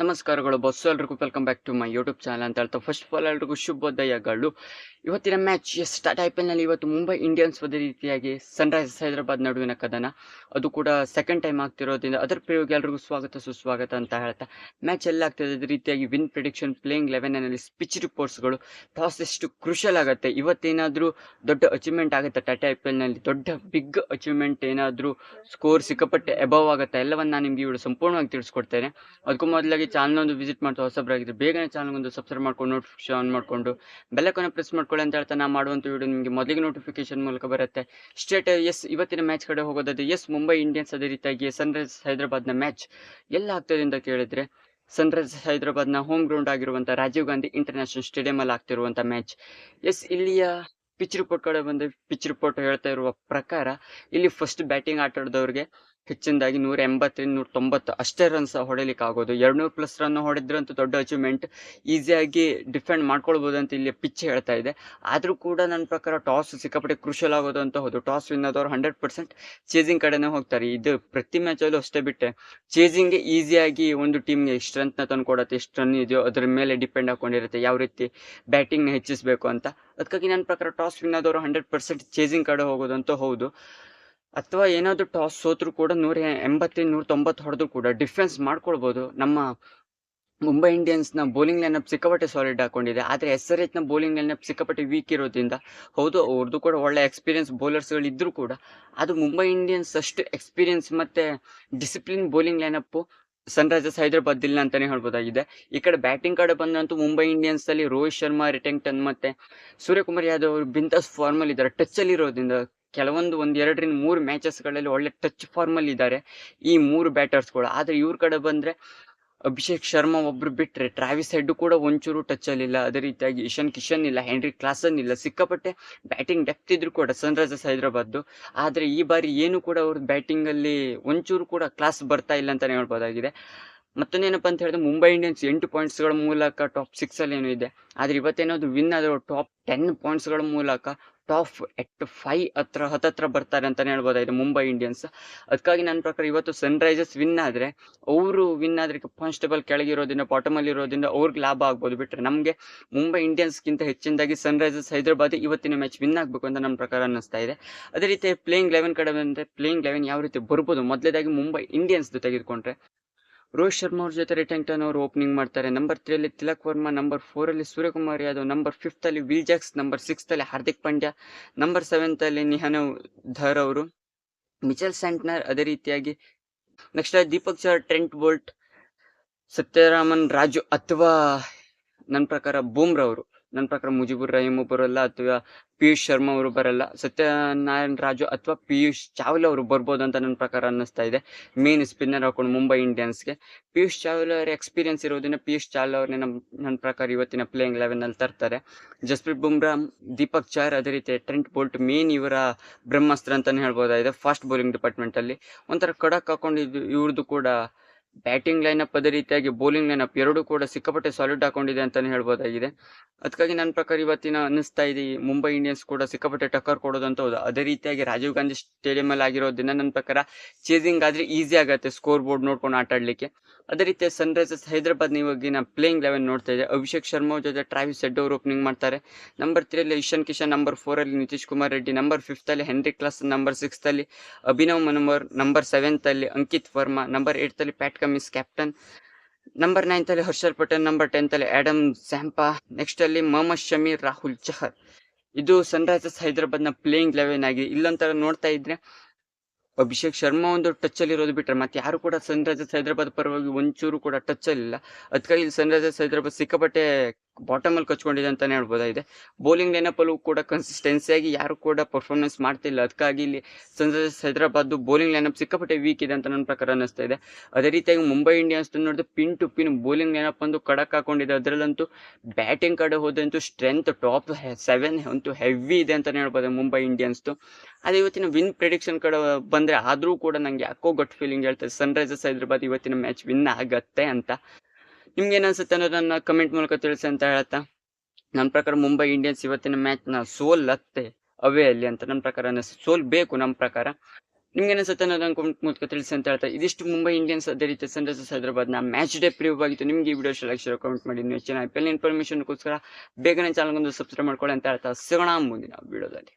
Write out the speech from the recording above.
ನಮಸ್ಕಾರಗಳು ಬಸ್ ಎಲ್ರಿಗೂ welcome back to my YouTube channel ಅಂತ ಹೇಳ್ತಾ ಫಸ್ಟ್ ಆಫ್ ಆಲ್ ಎಲ್ರಿಗೂ ಶುಭೋದಯಗಳು. ಇವತ್ತಿನ ಮ್ಯಾಚ್ ಸ್ಟಾರ್ಟ್ ಐ ಪಿ ಎಲ್ನಲ್ಲಿ ಇವತ್ತು ಮುಂಬೈ ಇಂಡಿಯನ್ಸ್ ಒಂದೇ ರೀತಿಯಾಗಿ ಸನ್ರೈಸರ್ಸ್ ಹೈದರಾಬಾದ್ ನಡುವಿನ ಕದನ. ಅದು ಕೂಡ ಸೆಕೆಂಡ್ ಟೈಮ್ ಆಗ್ತಿರೋದ್ರಿಂದ ಅದರ ಪ್ರಯೋಗ ಎಲ್ರಿಗೂ ಸ್ವಾಗತ, ಸುಸ್ವಾಗತ ಅಂತ ಹೇಳ್ತಾ ಮ್ಯಾಚ್ ಎಲ್ಲ ಆಗ್ತದೆ ಅದೇ ರೀತಿಯಾಗಿ ವಿನ್ ಪ್ರಿಡಿಕ್ಷನ್ ಪ್ಲೇಯಿಂಗ್ ಲೆವೆನ್ನಲ್ಲಿ ಸ್ಪಿಚ್ ರಿಪೋರ್ಟ್ಸ್ಗಳು ಟಾಸ್ ಎಷ್ಟು ಕ್ರುಷಲ್ ಆಗುತ್ತೆ. ಇವತ್ತೇನಾದರೂ ದೊಡ್ಡ ಅಚೀವ್ಮೆಂಟ್ ಆಗುತ್ತೆ ಟಾಟಾ ಐ ಪಿ ಎಲ್ನಲ್ಲಿ ದೊಡ್ಡ ಬಿಗ್ ಅಚೀವ್ಮೆಂಟ್ ಏನಾದರೂ ಸ್ಕೋರ್ ಸಿಕ್ಕಾಪಟ್ಟೆ ಎಬವ್ ಆಗುತ್ತೆ? ಎಲ್ಲವನ್ನ ನಾನು ನಿಮಗೆ ಇವಳು ಸಂಪೂರ್ಣವಾಗಿ ತಿಳಿಸ್ಕೊಡ್ತೇನೆ. ಅದಕ್ಕೂ ಮೊದಲಾಗಿ ಚಾನಲ್ ಒಂದು ವಿಸಿಟ್ ಮಾಡ್ತಾ ಹೊಸಬ್ರಾಗಿದ್ರೆ ಬೇಗನೆ ಚಾನಲ್ ಒಂದು ಸಬ್ಸ್ಕ್ರೈಬ್ ಮಾಡ್ಕೊಂಡು ನೋಟಿಫಿಕೇಶನ್ ಆನ್ ಮಾಡಿಕೊಂಡು ಬೆಲ್ಲಕ್ಕನ್ನು ಪ್ರೆಸ್ ಮಾಡ್ಕೊಳ್ಳಿ ಅಂತ ಹೇಳ್ತಾ ನಾ ಮಾಡುವಂಥ ವಿಡಿಯೋ ನಿಮಗೆ ಮೊದಲಿಗೆ ನೋಟಿಫಿಕೇಶನ್ ಮೂಲಕ ಬರುತ್ತೆ. ಸ್ಟೇಟ್ ಎಸ್ ಇವತ್ತಿನ ಮ್ಯಾಚ್ ಕಡೆ ಹೋಗೋದಾದ್ರೆ ಎಸ್ ಮುಂಬೈ ಇಂಡಿಯನ್ಸ್ ಅದೇ ರೀತಿಯಾಗಿ ಸನ್ರೈಸರ್ಸ್ ಹೈದರಾಬಾದ್ನ ಮ್ಯಾಚ್ ಎಲ್ಲ ಆಗ್ತದೆ ಅಂತ ಕೇಳಿದ್ರೆ ಸನ್ರೈಸರ್ಸ್ ಹೈದರಾಬಾದ್ನ ಹೋಮ್ ಗ್ರೌಂಡ್ ಆಗಿರುವಂಥ ರಾಜೀವ್ ಗಾಂಧಿ ಇಂಟರ್ನ್ಯಾಷನಲ್ ಸ್ಟೇಡಿಯಮಲ್ಲಿ ಆಗ್ತಿರುವಂಥ ಮ್ಯಾಚ್ ಎಸ್ ಇಲ್ಲಿಯ ಪಿಚ್ ರಿಪೋರ್ಟ್ ಕಡೆ ಬಂದ ಪಿಚ್ ರಿಪೋರ್ಟ್ ಹೇಳ್ತಾ ಇರುವ ಪ್ರಕಾರ, ಇಲ್ಲಿ ಫಸ್ಟ್ ಬ್ಯಾಟಿಂಗ್ ಆಟ ಆಡಿದವ್ರಿಗೆ ಹೆಚ್ಚಿನದಾಗಿ ನೂರ ಎಂಬತ್ತರಿಂದ ನೂರ ತೊಂಬತ್ತು ಅಷ್ಟೇ ರನ್ಸ್ ಹೊಡಿಲಿಕ್ಕೆ ಆಗೋದು ಎರಡ್ನೂರು ಪ್ಲಸ್ ರನ್ ಹೊಡೆದ್ರಂತೂ ದೊಡ್ಡ ಅಚೀವ್ಮೆಂಟ್ ಈಸಿಯಾಗಿ ಡಿಫೆಂಡ್ ಮಾಡ್ಕೊಳ್ಬೋದು ಅಂತ ಇಲ್ಲಿ ಪಿಚ್ ಹೇಳ್ತಾ ಇದೆ. ಆದರೂ ಕೂಡ ನನ್ನ ಪ್ರಕಾರ ಟಾಸ್ ಸಿಕ್ಕಾಪಟ್ಟೆ ಕ್ರೂಷಲ್ ಆಗೋದು ಅಂತ ಹೌದು. ಟಾಸ್ ವಿನ್ ಆದವರು ಹಂಡ್ರೆಡ್ ಪರ್ಸೆಂಟ್ ಚೇಸಿಂಗ್ ಕಡೆನೇ ಹೋಗ್ತಾರೆ. ಇದು ಪ್ರತಿ ಮ್ಯಾಚಲ್ಲೂ ಅಷ್ಟೇ ಬಿಟ್ಟೆ. ಚೇಸಿಂಗ್ಗೆ ಈಸಿಯಾಗಿ ಒಂದು ಟೀಮ್ಗೆ ಎಷ್ಟು ರನ್ಸ್ನ ತಂದು ಕೊಡುತ್ತೆ ಎಷ್ಟು ರನ್ ಇದೆಯೋ ಅದ್ರ ಮೇಲೆ ಡಿಪೆಂಡ್ ಹಾಕೊಂಡಿರುತ್ತೆ. ಯಾವ ರೀತಿ ಬ್ಯಾಟಿಂಗ್ನ ಹೆಚ್ಚಿಸಬೇಕು ಅಂತ. ಅದಕ್ಕಾಗಿ ನನ್ನ ಪ್ರಕಾರ ಟಾಸ್ ವಿನ್ ಆದವರು ಹಂಡ್ರೆಡ್ ಪರ್ಸೆಂಟ್ ಚೇಸಿಂಗ್ ಕಡೆ ಹೋಗೋದಂತೂ ಹೌದು. ಅಥವಾ ಏನಾದರೂ ಟಾಸ್ ಸೋತರೂ ಕೂಡ ನೂರ ಎಂಬತ್ತೈದು ನೂರ ತೊಂಬತ್ತು ಹೊಡೆದ್ರು ಕೂಡ ಡಿಫೆನ್ಸ್ ಮಾಡ್ಕೊಳ್ಬೋದು. ನಮ್ಮ ಮುಂಬೈ ಇಂಡಿಯನ್ಸ್ನ ಬೌಲಿಂಗ್ ಲೈನಪ್ ಸಿಕ್ಕಾಪಟ್ಟೆ ಸಾಲಿಡ್ ಹಾಕೊಂಡಿದೆ. ಆದರೆ ಎಸ್ ಆರ್ ಎಚ್ನ ಬೌಲಿಂಗ್ ಲೈನಪ್ ಸಿಕ್ಕಾಪಟ್ಟೆ ವೀಕ್ ಇರೋದ್ರಿಂದ ಹೌದು ಅವ್ರದ್ದು ಕೂಡ ಒಳ್ಳೆ ಎಕ್ಸ್ಪೀರಿಯನ್ಸ್ ಬೌಲರ್ಸ್ಗಳಿದ್ದರೂ ಕೂಡ ಅದು ಮುಂಬೈ ಇಂಡಿಯನ್ಸ್ ಅಷ್ಟು ಎಕ್ಸ್ಪೀರಿಯನ್ಸ್ ಮತ್ತು discipline bowling lineup Sunrisers Hyderabad ಇಲ್ಲ ಅಂತಲೇ ಹೇಳ್ಬೋದಾಗಿದೆ. ಈ ಕಡೆ ಬ್ಯಾಟಿಂಗ್ ಕಡೆ ಬಂದಂತೂ ಮುಂಬೈ ಇಂಡಿಯನ್ಸಲ್ಲಿ ರೋಹಿತ್ ಶರ್ಮಾ, ರಿಟೆಂಗ್ಟನ್ ಮತ್ತು ಸೂರ್ಯಕುಮಾರ್ ಯಾದವ್ ಅವರು ಬಿಂದಾಸ್ ಫಾರ್ಮಲ್ ಇದ್ದಾರೆ. ಟಚ್ ಅಲ್ಲಿ ಇರೋದ್ರಿಂದ ಕೆಲವೊಂದು ಒಂದು ಎರಡರಿಂದ ಮೂರು ಮ್ಯಾಚಸ್ಗಳಲ್ಲಿ ಒಳ್ಳೆ ಟಚ್ ಫಾರ್ಮಲ್ಲಿ ಇದ್ದಾರೆ. ಈ ಮೂರು ಬ್ಯಾಟರ್ಸ್ಗಳು ಆದರೆ ಇವ್ರ ಕಡೆ ಬಂದರೆ ಅಭಿಷೇಕ್ ಶರ್ಮಾ ಒಬ್ರು ಬಿಟ್ಟರೆ ಟ್ರಾವಿಸ್ ಹೆಡ್ ಕೂಡ ಒಂಚೂರು ಟಚ್ ಅಲ್ಲಿ ಇಲ್ಲ. ಅದೇ ರೀತಿಯಾಗಿ ಇಶಾನ್ ಕಿಶನ್ ಇಲ್ಲ ಹೆನ್ರಿ ಕ್ಲಾಸನ್ ಇಲ್ಲ. ಸಿಕ್ಕಾಪಟ್ಟೆ ಬ್ಯಾಟಿಂಗ್ ಡೆಪ್ತ್ ಇದ್ರು ಕೂಡ ಸನ್ರೈಸರ್ಸ್ ಹೈದರಾಬಾದ್ದು ಆದರೆ ಈ ಬಾರಿ ಏನು ಕೂಡ ಅವ್ರ ಬ್ಯಾಟಿಂಗ್ ಅಲ್ಲಿ ಒಂಚೂರು ಕೂಡ ಕ್ಲಾಸ್ ಬರ್ತಾ ಇಲ್ಲ ಅಂತಲೇ ಹೇಳ್ಬೋದಾಗಿದೆ. ಮತ್ತೊಂದೇನಪ್ಪ ಅಂತ ಹೇಳಿದ್ರೆ ಮುಂಬೈ ಇಂಡಿಯನ್ಸ್ ಎಂಟು ಪಾಯಿಂಟ್ಸ್ಗಳ ಮೂಲಕ ಟಾಪ್ ಸಿಕ್ಸಲ್ಲಿ ಏನೋ ಇದೆ. ಆದರೆ ಇವತ್ತೇನಾದ್ರು ವಿನ್ ಆದರೂ ಟಾಪ್ ಟೆನ್ ಪಾಯಿಂಟ್ಸ್ಗಳ ಮೂಲಕ ಟಾಪ್ ಎಟ್ ಫೈ ಹತ್ರ ಹತ್ತತ್ರ ಬರ್ತಾರೆ ಅಂತಲೇ ಹೇಳ್ಬೋದಾಗಿದೆ ಮುಂಬೈ ಇಂಡಿಯನ್ಸ್ ಅದಕ್ಕಾಗಿ ನನ್ನ ಪ್ರಕಾರ ಇವತ್ತು ಸನ್ರೈಸರ್ಸ್ ವಿನ್ ಆದರೆ, ಅವರು ವಿನ್ ಆದರೆ ಕಾನ್ಸ್ಟೇಬಲ್ ಕೆಳಗಿರೋದ್ರಿಂದ ಬಾಟಮ್ ಅಲ್ಲಿ ಇರೋದ್ರಿಂದ ಅವ್ರಿಗೆ ಲಾಭ ಆಗ್ಬೋದು ಬಿಟ್ಟರೆ ನಮಗೆ ಮುಂಬೈ ಇಂಡಿಯನ್ಸ್ಗಿಂತ ಹೆಚ್ಚಿನದಾಗಿ ಸನ್ರೈಸರ್ಸ್ ಹೈದರಾಬಾದ್ ಇವತ್ತಿನ ಮ್ಯಾಚ್ ವಿನ್ ಆಗಬೇಕು ಅಂತ ನನ್ನ ಪ್ರಕಾರ ಅನ್ನಿಸ್ತಾ ಇದೆ. ಅದೇ ರೀತಿ ಪ್ಲೇಯಿಂಗ್ ಲೆವೆನ್ ಕಡೆ ಬಂದರೆ ಪ್ಲೇಯಿಂಗ್ ಲೆವೆನ್ ಯಾವ ರೀತಿ ಬರ್ಬೋದು? ಮೊದಲೇದಾಗಿ ಮುಂಬೈ ಇಂಡಿಯನ್ಸ್ದು ತೆಗೆದುಕೊಂಡ್ರೆ ರೋಹಿತ್ ಶರ್ಮಾ ಅವ್ರ ಜೊತೆ ರಿಟೆಂಗ್ಟನ್ ಅವರು ಓಪನಿಂಗ್ ಮಾಡ್ತಾರೆ. ನಂಬರ್ ತ್ರೀ ಅಲ್ಲಿ ತಿಲಕ್ ವರ್ಮಾ ನಂಬರ್ ಫೋರಲ್ಲಿ ಸೂರ್ಯಕುಮಾರ್ ಯಾದವ್ ನಂಬರ್ ಫಿಫ್ತ್ ಅಲ್ಲಿ ವಿಲ್ ಜಾಕ್ಸ್ ನಂಬರ್ ಸಿಕ್ಸ್ ಅಲ್ಲಿ ಹಾರ್ದಿಕ್ ಪಾಂಡ್ಯ ನಂಬರ್ ಸೆವೆಂತ್ ಅಲ್ಲಿ ನಿಹನವ್ ಧರ್ ಅವರು. ಮಿಚೆಲ್ ಸ್ಯಾಂಟ್ನರ್ ಅದೇ ರೀತಿಯಾಗಿ. Next Deepak sir Trent Boult Sathyaraman, Raju ಅಥವಾ ನನ್ನ ಪ್ರಕಾರ ಬೂಮ್ರಾ ಅವರು. ನನ್ನ ಪ್ರಕಾರ ಮುಜಿಬುರ್ ರಹೀಮ್ ಬರಲ್ಲ ಅಥವಾ ಪಿಯೂಷ್ ಶರ್ಮಾ ಅವರು ಬರಲ್ಲ ಸತ್ಯನಾರಾಯಣ ರಾಜು ಅಥವಾ ಪಿಯೂಷ್ ಚಾವ್ಲಾ ಅವರು ಬರ್ಬೋದು ಅಂತ ನನ್ನ ಪ್ರಕಾರ ಅನ್ನಿಸ್ತಾ ಇದೆ. ಮೇನ್ ಸ್ಪಿನ್ನರ್ ಹಾಕೊಂಡು ಮುಂಬೈ ಇಂಡಿಯನ್ಸ್ಗೆ ಪಿಯೂಷ್ ಚಾವ್ಲಾ ಅವರ ಎಕ್ಸ್ಪೀರಿಯನ್ಸ್ ಇರೋದನ್ನ ಪಿಯೂಷ್ ಚಾವ್ಲಾ ಅವ್ರನ್ನ ನಮ್ಮ, ನನ್ನ ಪ್ರಕಾರ ಇವತ್ತಿನ ಪ್ಲೇಯಿಂಗ್ ಲೆವೆನಲ್ಲಿ ತರ್ತಾರೆ. ಜಸ್ಪ್ರೀತ್ ಬುಮ್ರಾ, ದೀಪಕ್ ಚಾರ್ ಅದೇ ರೀತಿ ಟ್ರೆಂಟ್ ಬೋಲ್ಟ್ ಮೇನ್ ಇವರ ಬ್ರಹ್ಮಾಸ್ತ್ರ ಅಂತಲೇ ಹೇಳ್ಬೋದಾಗಿದೆ ಫಾಸ್ಟ್ ಬೌಲಿಂಗ್ ಡಿಪಾರ್ಟ್ಮೆಂಟಲ್ಲಿ ಒಂಥರ ಕಡಕ್ ಹಾಕೊಂಡಿದ್ದು ಇವ್ರದ್ದು ಕೂಡ ಬ್ಯಾಟಿಂಗ್ ಲೈನಪ್ ಅದೇ ರೀತಿಯಾಗಿ ಬೌಲಿಂಗ್ ಲೈನಪ್ ಎರಡೂ ಕೂಡ ಸಿಕ್ಕಾಪಟ್ಟೆ ಸಾಲಿಡ್ ಹಾಕೊಂಡಿದೆ ಅಂತಾನೆ ಹೇಳ್ಬೋದಾಗಿದೆ. ಅದಕ್ಕಾಗಿ ನನ್ನ ಪ್ರಕಾರ ಇವತ್ತಿನ ಅನ್ನಿಸ್ತಾ ಇದೆ ಮುಂಬೈ ಇಂಡಿಯನ್ಸ್ ಕೂಡ ಸಿಕ್ಕಾಪಟ್ಟೆ ಟಕ್ಕರ್ ಕೊಡೋದಂತ ಹೌದು. ಅದೇ ರೀತಿಯಾಗಿ ರಾಜೀವ್ ಗಾಂಧಿ ಸ್ಟೇಡಿಯಂ ಅಲ್ಲಿ ಆಗಿರೋದ್ರಿಂದ ನನ್ನ ಪ್ರಕಾರ ಚೇಸಿಂಗ್ ಆದ್ರೆ ಈಸಿ ಆಗುತ್ತೆ ಸ್ಕೋರ್ ಬೋರ್ಡ್ ನೋಡ್ಕೊಂಡು ಆಟ ಆಡ್ಲಿಕ್ಕೆ. ಅದೇ ರೀತಿ ಸನ್ರೈಸರ್ಸ್ ಹೈದರಾಬಾದ್ ಇವಾಗಿನ ಪ್ಲೇಯಿಂಗ್ ಲೆವೆನ್ ನೋಡ್ತಾ ಇದೆ ಅಭಿಷೇಕ್ ಶರ್ಮಾ ಜೊತೆ ಟ್ರಾವಿಸ್ ಸೆಡ್ ಅವರು ಓಪನಿಂಗ್ ಮಾಡ್ತಾರೆ. ನಂಬರ್ ತ್ರೀ ಅಲ್ಲಿ ಇಶಾನ್ ಕಿಶನ್ ನಂಬರ್ ಫೋರ್ ಅಲ್ಲಿ ನಿತೀಶ್ ಕುಮಾರ್ ರೆಡ್ಡಿ ನಂಬರ್ ಫಿಫ್ತ್ ಅಲ್ಲಿ ಹೆನ್ರಿ ಕ್ಲಾಸ್ ನಂಬರ್ ಸಿಕ್ಸ್ ಅಲ್ಲಿ ಅಭಿನವ್ ಮನೋಹರ್ ನಂಬರ್ ಸೆವೆಂತ್ ಅಲ್ಲಿ ಅಂಕಿತ್ ವರ್ಮಾ ನಂಬರ್ ಏಟ್ ಅಲ್ಲಿ Pat Cummins captain number ninth ಅಲ್ಲಿ ಹರ್ಷಲ್ ಪಟೇಲ್ ನಂಬರ್ ಟೆಂತ್ ಅಲ್ಲಿ ಆಡಮ್ ಸ್ಯಾಂಪಾ ನೆಕ್ಸ್ಟ್ ಅಲ್ಲಿ ಮೊಹಮ್ಮದ್ ಶಮಿ ರಾಹುಲ್ ಚಹರ್ ಇದು ಸನ್ ರೈಸರ್ಸ್ ಹೈದರಾಬಾದ್ನ ಪ್ಲೇಯಿಂಗ್ ಲೆವೆನ್ ಆಗಿದೆ. ಇಲ್ಲೊಂಥರ ನೋಡ್ತಾ ಇದ್ರೆ ಅಭಿಷೇಕ್ ಶರ್ಮಾ ಒಂದು ಟಚ್ ಅಲ್ಲಿ ಇರೋದು ಬಿಟ್ರೆ ಮತ್ತೆ ಯಾರು ಕೂಡ ಸನ್ ರೈಸರ್ಸ್ ಹೈದರಾಬಾದ್ ಪರವಾಗಿ ಒಂಚೂರು ಕೂಡ ಟಚ್ ಅಲ್ಲಿಲ್ಲ ಅದಕ್ಕಾಗಿ ಇಲ್ಲಿ ಸನ್ರೈಸರ್ಸ್ ಹೈದರಾಬಾದ್ ಸಿಕ್ಕಾಪಟ್ಟೆ ಬಾಟಮ್ ಅಲ್ಲಿ ಕಚ್ಕೊಂಡಿದೆ ಅಂತಾನೆ ಹೇಳ್ಬೋದಾಗಿದೆ ಬೌಲಿಂಗ್ ಲೈನಪ್ ಅಲ್ಲೂ ಕೂಡ ಕನ್ಸಿಸ್ಟೆನ್ಸಿಯಾಗಿ ಯಾರು ಕೂಡ ಪರ್ಫಾರ್ಮೆನ್ಸ್ ಮಾಡ್ತಿಲ್ಲ. ಅದಕ್ಕಾಗಿ ಇಲ್ಲಿ ಸನ್ರೈಸರ್ಸ್ ಹೈದರಾಬಾದ್ ಬೌಲಿಂಗ್ ಲೈನಪ್ ಸಿಕ್ಕಾಪಟ್ಟೆ ವೀಕ್ ಇದೆ ಅಂತ ನನ್ನ ಪ್ರಕಾರ ಅನ್ನಿಸ್ತಾ ಇದೆ. ಅದೇ ರೀತಿಯಾಗಿ ಮುಂಬೈ ಇಂಡಿಯನ್ಸ್ ನೋಡಿದ್ರೆ pin to pin bowling lineup ಒಂದು ಕಡಕ್ ಹಾಕೊಂಡಿದೆ. ಅದರಲ್ಲಂತೂ ಬ್ಯಾಟಿಂಗ್ ಕಡೆ ಹೋದಂತೂ ಸ್ಟ್ರೆಂತ್ ಟಾಪ್ ಸೆವೆನ್ ಅಂತೂ ಹೆವಿ ಇದೆ ಅಂತಲೇ ಹೇಳ್ಬೋದು ಮುಂಬೈ ಇಂಡಿಯನ್ಸ್ದು ಅದೇ ಇವತ್ತಿನ ವಿನ್ ಪ್ರಿಡಿಕ್ಷನ್ ಕಡೆ ಬಂದ್ರೆ ಆದ್ರೂ ಕೂಡ ನನಗೆ ಯಾಕೋ ಗಟ್ ಫೀಲಿಂಗ್ ಹೇಳ್ತಾರೆ ಸನ್ರೈಸರ್ಸ್ ಹೈದರಾಬಾದ್ ಇವತ್ತಿನ ಮ್ಯಾಚ್ ವಿನ್ ಆಗತ್ತೆ ಅಂತ. ನಿಮ್ಗೆ ಏನನ್ಸುತ್ತೆ ಅನ್ಸುತ್ತೆ ಅನ್ನೋದನ್ನ ಕಮೆಂಟ್ ಮೂಲಕ ತಿಳಿಸಿ ಅಂತ ಹೇಳ್ತಾ ನನ್ನ ಪ್ರಕಾರ ಮುಂಬೈ ಇಂಡಿಯನ್ಸ್ ಇವತ್ತಿನ ಮ್ಯಾಚ್ನ ಸೋಲತ್ತೆ ಅವೇ ಅಲ್ಲಿ ಅಂತ ನನ್ನ ಪ್ರಕಾರ ಸೋಲ್ ಬೇಕು ನಮ್ಮ ಪ್ರಕಾರ. ನಿಮ್ಗೆ ಅನ್ಸುತ್ತೆ ಅನ್ನೋದನ್ನ ಕಮೆಂಟ್ ಮೂಲಕ ತಿಳಿಸಿ ಅಂತ ಹೇಳ್ತಾ, ಇದಿಷ್ಟು ಮುಂಬೈ ಇಂಡಿಯನ್ಸ್ ಅದೇ ರೀತಿ ಸನ್ರೈಸರ್ಸ್ ಹೈದರಾಬಾದ್ನ ಮ್ಯಾಚ್ ಡೇ ಪ್ರಿವ್ಯೂ ಆಗಿತ್ತು. ನಿಮ್ಗೆ ಈ ವಿಡಿಯೋ ಇಷ್ಟ ಕಮೆಂಟ್ ಮಾಡಿ. ಹೆಚ್ಚಿನ ಐ ಪಿ ಎಲ್ ಇನ್ಫಾರ್ಮೇಷನ್ಗೋಸ್ಕರ ಬೇಗನೆ ಚಾನಲ್ಗೊಂದು ಸಬ್ಸ್ಕ್ರೈಬ್ ಮಾಡ್ಕೊಳ್ಳಿ ಅಂತ ಹೇಳ್ತಾ, ಸಿಗೋಣ ಮುಂದಿನ ವಿಡಿಯೋದಲ್ಲಿ